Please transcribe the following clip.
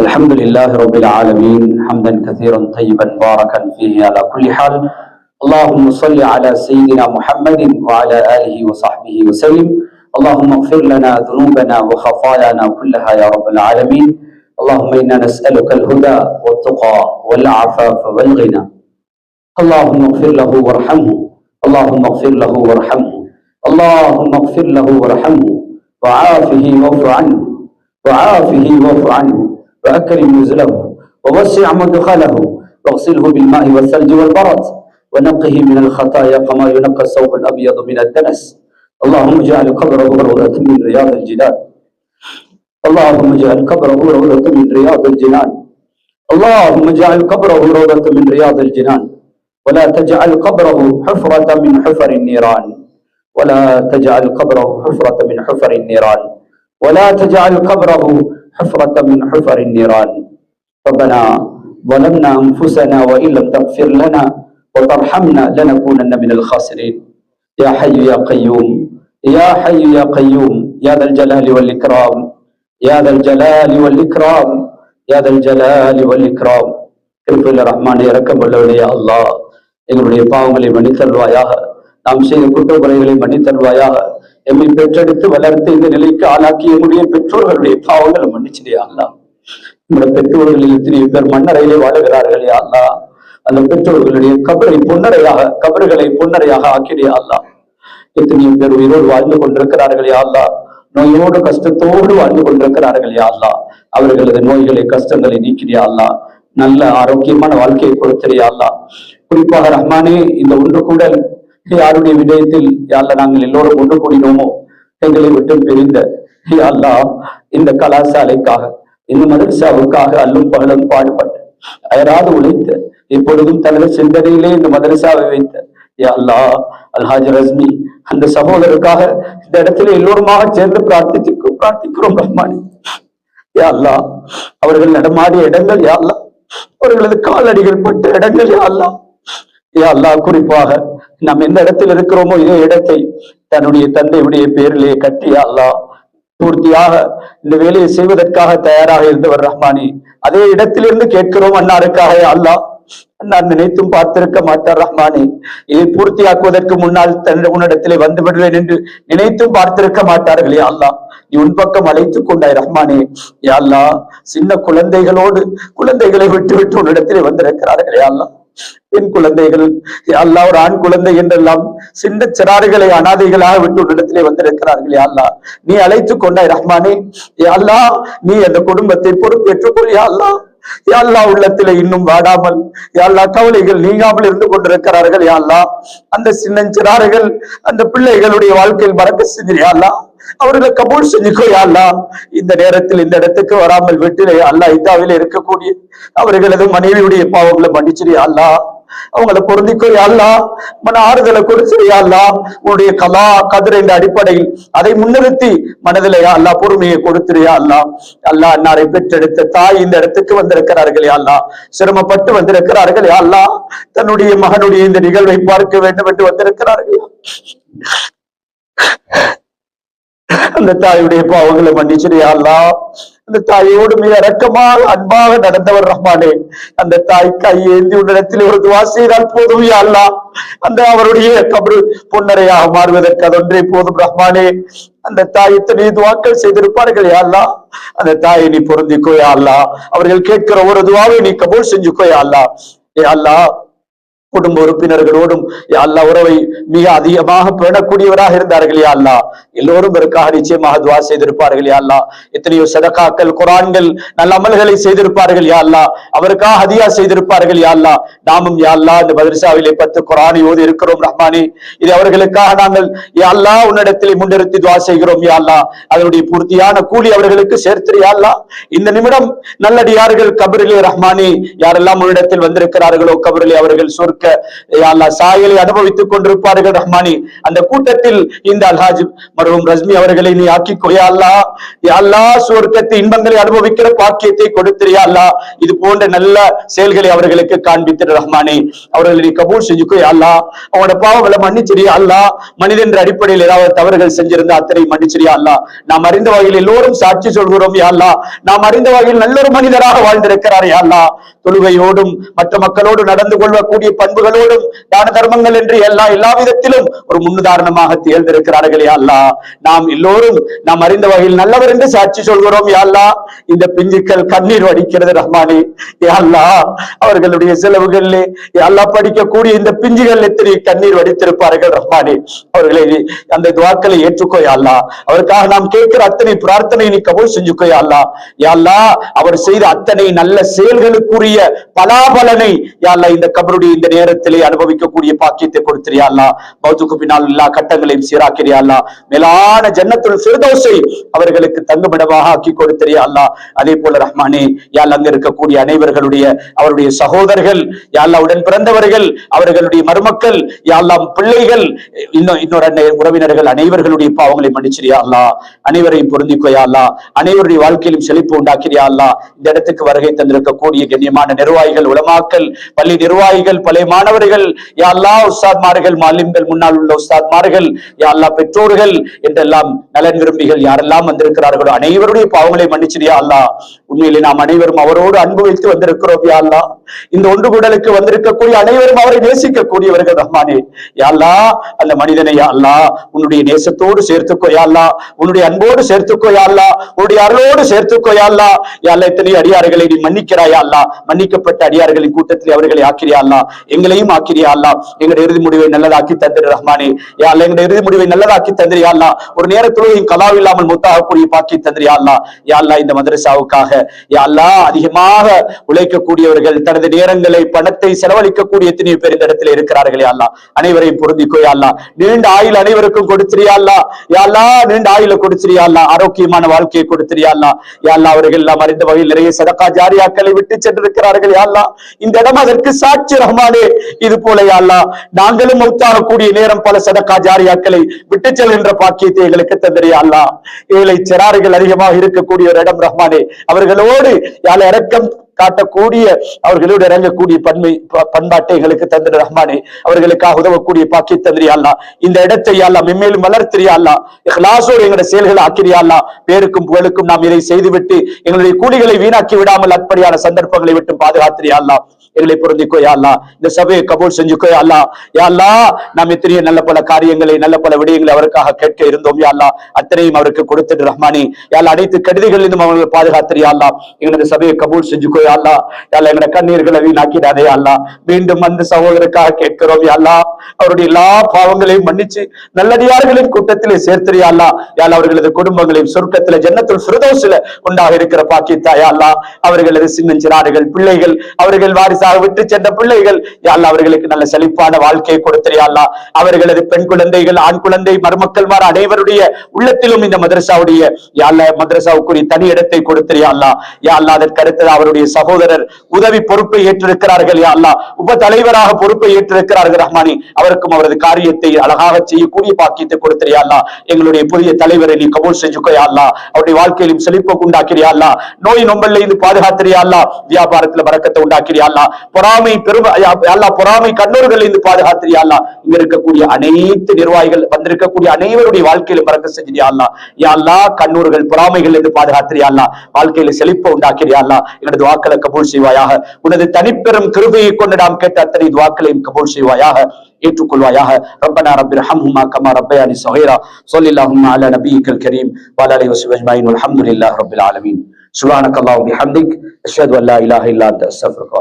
الحمد لله رب العالمين حمدا كثيرا طيبا باركا فيه على كل حال. اللهم صل على سيدنا محمد وعلى آله وصحبه وسلم. اللهم اغفر لنا ذنوبنا وخطايانا كلها يا رب العالمين. اللهم إنا نسألك الهدى والتقى والعفاف والغنى. اللهم اغفر له وارحمه. اللهم اغفر له وارحمه. اللهم اغفر له وارحمه. وعافه واعف عنه. وعافه واعف عنه. وأكرم نزله ووسع مدخله واغسله بالماء والثلج والبرد ونقه من الخطايا كما ينقى الثوب الأبيض من الدنس. اللهم اجعل قبره روضة من رياض الجنان. اللهم اجعل قبره روضة من رياض الجنان. اللهم اجعل قبره روضة من رياض الجنان. ولا تجعل قبره حفرة من حفر النيران. ولا تجعل قبره حفرة من حفر النيران. ولا تجعل قبره حفرة من حفر النيران ربنا ظلمنا أنفسنا وإن لم تغفر لنا وترحمنا لنكونن من الخاسرين يا حي يا قيوم يا حي يا قيوم يا ذا الجلال والإكرام يا ذا الجلال والإكرام يا ذا الجلال والإكرام கிருபையில் ரஹ்மான் இறக்கம் உள்ளவனே அல்லாஹ் எங்களுடைய பாவங்களை மன்னித்தல்வாயாக நாம் செய்த குற்றக்குறைகளை மன்னித்தல்வாயாக எம்மை பெற்றெடுத்து வளர்த்து இந்த நிலைக்கு ஆளாக்கி என்னுடைய பெற்றோர்களுடைய பாவங்களை மன்னிச்சிடையா அல்லா. நம்முடைய பெற்றோர்களில் எத்தனை பேர் மன்னரையிலே வாழுகிறார்கள் அல்லா. அந்த பெற்றோர்களுடைய கபரை பொன்னரையாக கபர்களை பொன்னரையாக ஆக்கிடையா அல்லா. எத்தனையோ பேர் உயிரோடு வாழ்ந்து கொண்டிருக்கிறார்கள் அல்லா. நோயோடு கஷ்டத்தோடு வாழ்ந்து கொண்டிருக்கிறார்கள் அல்லா. அவர்களது நோய்களை கஷ்டங்களை நீக்கிறியா அல்லா. நல்ல ஆரோக்கியமான வாழ்க்கையை கொடுத்திரியா அல்லா. குறிப்பாக ரஹ்மானே இந்த ஒன்று கூட யாருடைய விடயத்தில் யாழ்ல நாங்கள் எல்லோரும் ஒன்று கூடினோமோ எங்களை விட்டு பிரிந்த யா அல்லாஹ் இந்த கலாசாலைக்காக இந்த மதரசாவுக்காக அல்லும் பகலும் பாடுபட்டு அயராது உழைத்த இப்பொழுதும் தனது சிந்தனையிலே இந்த மதரசாவை வைத்த யா அல்லாஹ் அல்ஹாஜ் ரஸ்மி அந்த சகோதரருக்காக இந்த இடத்துல எல்லோருமாக சேர்ந்து பிரார்த்திக்கும் பிரார்த்திக்கிறோம் ரஹ்மானி யா அவர்கள் நடமாடிய இடங்கள் யா அவர்களது காலடிகள் பட்ட இடங்கள் யா அல்லாஹ் யா அல்லாஹ் குறிப்பாக நாம் எந்த இடத்தில் இருக்கிறோமோ இதே இடத்தை தன்னுடைய தந்தையுடைய பேரிலே கட்டி அல்லா அல்லாஹ் பூர்த்தியாக இந்த வேலையை செய்வதற்காக தயாராக இருந்தவர் ரஹ்மானி. அதே இடத்திலிருந்து கேட்கிறோம் அன்னாருக்காக அல்லா நான் நினைத்தும் பார்த்திருக்க மாட்டார் ரஹ்மானே. இதை பூர்த்தியாக்குவதற்கு முன்னால் தன்னுடைய உன்னிடத்திலே வந்து விடுவேன் என்று நினைத்தும் பார்த்திருக்க மாட்டார்களே அல்லா. நீ உன் பக்கம் அழைத்துக் கொண்டாய் ரஹ்மானே. யா சின்ன குழந்தைகளோடு குழந்தைகளை விட்டு விட்டு உன்னிடத்திலே வந்திருக்கிறார்களே அல்லா. பெண் குழந்தைகள் யா ஒரு ஆண் குழந்தை என்றெல்லாம் சின்ன சிறாறுகளை அனாதைகளாக விட்டு இடத்திலே வந்திருக்கிறார்கள் யா நீ அழைத்துக் கொண்டாய் ரஹ்மானே. யா நீ அந்த குடும்பத்தை பொறுப்பேற்றுக்கொள் யா யாழ்லா யா உள்ளத்திலே இன்னும் வாடாமல் யாழ்லா கவலைகள் நீங்காமல் இருந்து கொண்டிருக்கிறார்கள் யாழ்லா அந்த சின்னஞ்சிறார்கள் அந்த பிள்ளைகளுடைய வாழ்க்கையில் மறக்க செஞ்சிரு அவர்களை கபூல் செஞ்சுக்கோ யா அல்லாஹ் இந்த நேரத்தில் இந்த இடத்துக்கு வராமல் வீட்டிலே அல்லாஹ் இதாவிலே இருக்கக்கூடிய அவர்களது மனைவியுடைய பாவங்களை மன்னிச்சிரு அல்லாஹ் அவங்களை பொருந்திக்கோ யா அல்லாஹ் மன ஆறுதலை கொடுத்து அல்லாஹ் உன்னுடைய கலா கதிர் என்ற அடிப்படையில் அதை முன்னிறுத்தி மனதில் யா அல்லாஹ் பொறுமையை கொடுத்துரு அல்லா. அல்லாஹ் அன்னாரை பெற்றெடுத்த தாய் இந்த இடத்துக்கு வந்திருக்கிறார்கள் யாழ்லா சிரமப்பட்டு வந்திருக்கிறார்கள் யா அல்லாஹ் தன்னுடைய மகனுடைய இந்த நிகழ்வை பார்க்க வேண்டும் என்று வந்திருக்கிறார்கள் அந்த தாயுடைய பாவங்களை மன்னிச்சிரு அல்லா. அந்த தாயோடு மிக இரக்கமாக அன்பாக நடந்தவர் ரஹ்மானே. அந்த தாய் கையேந்தி உன்னிடத்தில் ஒரு துவா செய்தால் போதும் அல்லா. அந்த அவருடைய கபரு பொன்னரையாக மாறுவதற்கு அதொன்றே போதும் ரஹ்மானே. அந்த தாய் இத்தனை துவாக்கள் செய்திருப்பார்கள் யாழ்லா அந்த தாயை நீ பொருந்திக்கோயா அல்லா. அவர்கள் கேட்கிற ஒரு துவாவை நீ கபூல் செஞ்சுக்கோயா அல்லா. ஏ அல்லா குடும்ப உறுப்பினர்களோடும் அல்லா உறவை மிக அதிகமாக பேணக்கூடியவராக இருந்தார்கள் யா எல்லோரும் இதற்காக நிச்சயமாக துவா செய்திருப்பார்கள் யா எத்தனையோ சதக்காக்கள் குரான்கள் நல்ல அமல்களை செய்திருப்பார்கள் யா அவருக்காக அதிகா செய்திருப்பார்கள் யா நாமும் யாழ்லா இந்த மதரசாவிலே பத்து குரானை ஓதி இருக்கிறோம் ரஹ்மானி. இது அவர்களுக்காக நாங்கள் யாழ்லா அல்லாஹ் உன்னிடத்திலே முன்னிறுத்தி துவா செய்கிறோம் யாழ்லா அதனுடைய பூர்த்தியான கூலி அவர்களுக்கு சேர்த்து யாழ்லா இந்த நிமிடம் நல்லடியார்கள் கபரிலே ரஹ்மானி யாரெல்லாம் உன்னிடத்தில் வந்திருக்கிறார்களோ கபரிலே அவர்கள் சொர்க்க சொர்க்க யா சாயலை அனுபவித்துக் கொண்டிருப்பார்கள் ரஹ்மானி. அந்த கூட்டத்தில் இந்த அல்ஹாஜ் மருவும் ரஜ்மி அவர்களை நீ ஆக்கிக்கோ. யா அல்லாஹ் யா சுவர்க்கத்து இன்பங்களை அனுபவிக்கிற பாக்கியத்தை கொடுத்திரியா அல்லாஹ். இது போன்ற நல்ல செயல்களை அவர்களுக்கு காண்பித்திரு ரஹ்மானி. அவர்களை நீ கபூல் செஞ்சுக்கோ அல்லா அல்லாஹ். அவனோட பாவங்களை மன்னிச்சிரியா அல்லா மனிதன் அடிப்படையில் ஏதாவது தவறுகள் செஞ்சிருந்தா அத்தனை மன்னிச்சிரியா அல்லா நாம் அறிந்த வகையில் எல்லோரும் சாட்சி சொல்கிறோம் யாழ்லா நாம் அறிந்த வகையில் நல்ல ஒரு மனிதராக வாழ்ந்திருக்கிறார் யாழ்லா தொழுகையோடும் மற்ற மக்களோடு நடந்து கொள்ளக்கூடிய பண்புகளோடும் தான தர்மங்கள் என்று எல்லா எல்லா விதத்திலும் ஒரு முன்னுதாரணமாக திகழ்ந்திருக்கிறார்கள் யா நாம் எல்லோரும் நாம் அறிந்த வகையில் நல்லவர் என்று சாட்சி சொல்கிறோம் யாழ்லா இந்த பிஞ்சுக்கள் கண்ணீர் வடிக்கிறது ரஹ்மானே. யாழ்லா அவர்களுடைய செலவுகளிலே யாழ்லா படிக்கக்கூடிய இந்த பிஞ்சுகள் எத்தனை கண்ணீர் வடித்திருப்பார்கள் ரஹ்மானே. அவர்களை அந்த துவாக்களை ஏற்றுக்கோ யாழ்லா அவருக்காக நாம் கேட்கிற அத்தனை பிரார்த்தனை நீ கபோல் செஞ்சுக்கோ யாழ்லா யாழ்லா அவர் செய்த அத்தனை நல்ல செயல்களுக்குரிய பலாபலனை யாழ்லா இந்த கபருடைய இந்த நேரத்திலே அனுபவிக்கக்கூடிய பாக்கியத்தை கொடுத்திரியா அல்லாஹ் மௌத்துக்கு பின்னால் எல்லா கட்டங்களையும் சீராக்கிறியா அல்லாஹ் மேலான ஜன்னத்துள் சிறுதோசை அவர்களுக்கு தங்குமிடமாக ஆக்கி கொடுத்திரியா அல்லாஹ் அதே போல ரஹ்மானே யால் அங்க இருக்கக்கூடிய அனைவர்களுடைய அவருடைய சகோதரர்கள் யாழ்லா உடன் பிறந்தவர்கள் அவர்களுடைய மருமக்கள் யாழ்லாம் பிள்ளைகள் இன்னும் இன்னொரு உறவினர்கள் அனைவர்களுடைய பாவங்களை மன்னிச்சிரியா அல்லாஹ் அனைவரையும் பொருந்திக்கோ யா அனைவருடைய வாழ்க்கையிலும் செழிப்பு உண்டாக்கிறியா அல்லாஹ் இந்த இடத்துக்கு வருகை தந்திருக்கக்கூடிய கண்ணியமான நிர்வாகிகள் உலமாக்கல் பள்ளி நிர்வாகிகள் பழைய மாணவர்கள் யாழ்லா உஸ்தாத்மார்கள் மாலிம்கள் முன்னால் உள்ள உஸ்தாத்மார்கள் யாழ்லா பெற்றோர்கள் என்றெல்லாம் நலன் விரும்பிகள் யாரெல்லாம் வந்திருக்கிறார்களோ அனைவருடைய பாவங்களை மன்னிச்சிரியா அல்லா உண்மையிலே நாம் அனைவரும் அவரோடு அன்பு வைத்து வந்திருக்கிறோம் யாழ்லா இந்த ஒன்று கூடலுக்கு வந்திருக்கக்கூடிய அனைவரும் அவரை நேசிக்கக்கூடியவர்கள் ரஹ்மானே யாழ்லா அந்த மனிதனை யாழ்லா உன்னுடைய நேசத்தோடு சேர்த்துக்கோ யாழ்லா உன்னுடைய அன்போடு சேர்த்துக்கோ யாழ்லா உன்னுடைய அருளோடு சேர்த்துக்கோ யாழ்லா யாழ்லா இத்தனை அடியார்களை நீ மன்னிக்கிறாயா அல்லா மன்னிக்கப்பட்ட அடியார்களின் கூட்டத்தில் அவர்களை ஆக்கிறியா அல்லா எங்களையும் ஆக்கிறியா அல்லா எங்களுடைய இறுதி முடிவை நல்லதாக்கி தந்திரு ரஹ்மானே. யா அல்ல எங்களுடைய இறுதி முடிவை நல்லதாக்கி தந்திரியா அல்லா ஒரு நேரத்திலும் கலாவு இல்லாமல் முத்தாகக்கூடிய பாக்கி தந்திரியா அல்லா யா அல்லா இந்த மதரசாவுக்காக. யா அல்லா அதிகமாக உழைக்கக்கூடியவர்கள் தனது நேரங்களை பணத்தை செலவழிக்கக்கூடிய எத்தனையோ பேர் இந்த இடத்துல இருக்கிறார்கள் யா அல்லா அனைவரையும் பொருந்திக்கோ யா அல்லா நீண்ட ஆயுள் அனைவருக்கும் கொடுத்திரியா அல்லா யா அல்லா நீண்ட ஆயுள கொடுத்திரியா அல்லா ஆரோக்கியமான வாழ்க்கையை கொடுத்திரியா அல்லா யா அல்லா அவர்கள் எல்லாம் அறிந்த வகையில் நிறைய சதக்கா ஜாரியாக்களை விட்டு சென்றிருக்கிறார்கள் யா அல்லா இந்த இடம் அதற்கு சாட்சி ரஹ்மானே. இது போல அல்லா நாங்களும் மௌத்தாகக்கூடிய நேரம் பல சதக்கா ஜாரியாக்களை விட்டு செல்கின்ற பாக்கியத்தை எங்களுக்கு தந்திரியா அல்லா. ஏழை சிறார்கள் அதிகமாக இருக்கக்கூடிய ஒரு இடம் ரஹ்மானே. அவர்களோடு யாழ் இறக்கம் காட்டக்கூடிய அவர்களோடு இறங்கக்கூடிய பன்மை பண்பாட்டை எங்களுக்கு தந்திர ரஹ்மானே அவர்களுக்காக உதவக்கூடிய பாக்கி தந்திரியா இந்த இடத்தை அல்லா மென்மேலும் வளர்த்திரியாலா கிளாஸோடு எங்களுடைய செயல்களை ஆக்கிரியாலா பேருக்கும் புகழுக்கும் நாம் இதை செய்துவிட்டு எங்களுடைய கூலிகளை வீணாக்கி விடாமல் அப்படியான சந்தர்ப்பங்களை விட்டு பாதுகாத்திரியாலா எங்களை பொருந்திக்கோ யாழ்லா இந்த சபையை கபூல் செஞ்சுக்கோ யாழ்லா யாழ்லா நாம் எத்தனையோ நல்ல பல காரியங்களை நல்ல பல விடயங்களை அவருக்காக கேட்க இருந்தோம் யாழ்லா அத்தனையும் அவருக்கு கொடுத்துட்டு ரஹ்மானி. யா அனைத்து கெடுதிகளிலும் அவங்களை பாதுகாத்திரியாலா எங்களது சபையை கபூல் செஞ்சுக்கோ யா அல்லா யா கண்ணீர்களை வீணாக்கிடாதே யா மீண்டும் அந்த சகோதரருக்காக கேட்கிறோம் யா அவருடைய எல்லா பாவங்களையும் மன்னிச்சு நல்லடியார்களின் கூட்டத்திலே சேர்த்திரியாள்லா யா அவர்களது குடும்பங்களையும் சொர்க்கத்திலே ஜன்னத்துல் ஃபிர்தௌஸ்ல உண்டாக இருக்கிற பாக்கியத்தா யா அல்லா. அவர்களது சின்னஞ்சிறார்கள் பிள்ளைகள் அவர்கள் வாரிசாக விட்டு சென்ற பிள்ளைகள் யா அவர்களுக்கு நல்ல செழிப்பான வாழ்க்கையை கொடுத்திரு அவர்களது பெண் குழந்தைகள் ஆண் குழந்தை மருமக்கள் மாற அனைவருடைய உள்ளத்திலும் இந்த மதரசாவுடைய யா மதரசாவுக்குரிய தனி இடத்தை கொடுத்திரு யா அதற்கு அடுத்தது அவருடைய சகோதரர் உதவி பொறுப்பை ஏற்றிருக்கிறார்கள் யா அல்லா உப தலைவராக பொறுப்பை ஏற்றிருக்கிறார்கள் ரஹ்மானி அவருக்கும் அவரது காரியத்தை அழகாக செய்யக்கூடிய பாக்கியத்தை கொடுத்திரு அல்லா எங்களுடைய புதிய தலைவரை நீ கபூல் செஞ்சுக்கோ அல்லா அவருடைய வாழ்க்கையிலும் செழிப்பை உண்டாக்கிறியா அல்லா நோய் நொம்பல்ல இருந்து பாதுகாத்திரியா அல்லா வியாபாரத்துல பறக்கத்தை உண்டாக்கிறியா அல்லா பொறாமை பெருமை அல்லா பொறாமை கண்ணூர்கள் இருந்து பாதுகாத்திரியா அல்லா இங்க இருக்கக்கூடிய அனைத்து நிர்வாகிகள் வந்திருக்கக்கூடிய அனைவருடைய வாழ்க்கையிலும் பறக்க செஞ்சிரியா அல்லா யா அல்லா கண்ணூர்கள் பொறாமைகள் இருந்து பாதுகாத்திரியா அல்லா வாழ்க்கையில செழிப்பை உண்டாக்கிறியா அல்லா வாக்கு துவாக்களை கபூல் செய்வாயாக. உனது தனிப்பெரும் கிருபையை கொண்டு நாம் கேட்ட அத்தனை துவாக்களையும் கபூல் செய்வாயாக ஏற்றுக்கொள்வாயாக. ரப்பனா ரப்பிர் ஹம்ஹுமா கமா ரப்பயானி சஹீரா. சொல்லில்லாஹும் அல நபிக்கல் கரீம். வாலாலி வசி அஜ்மாயின். அல்ஹம்துலில்லாஹ் ரப்பில் ஆலமீன். சுபானக் அல்லாஹ் பிஹம்திக் அல்லா இலாஹ இல்லா அன்த. அஸ்தக்ஃபிருக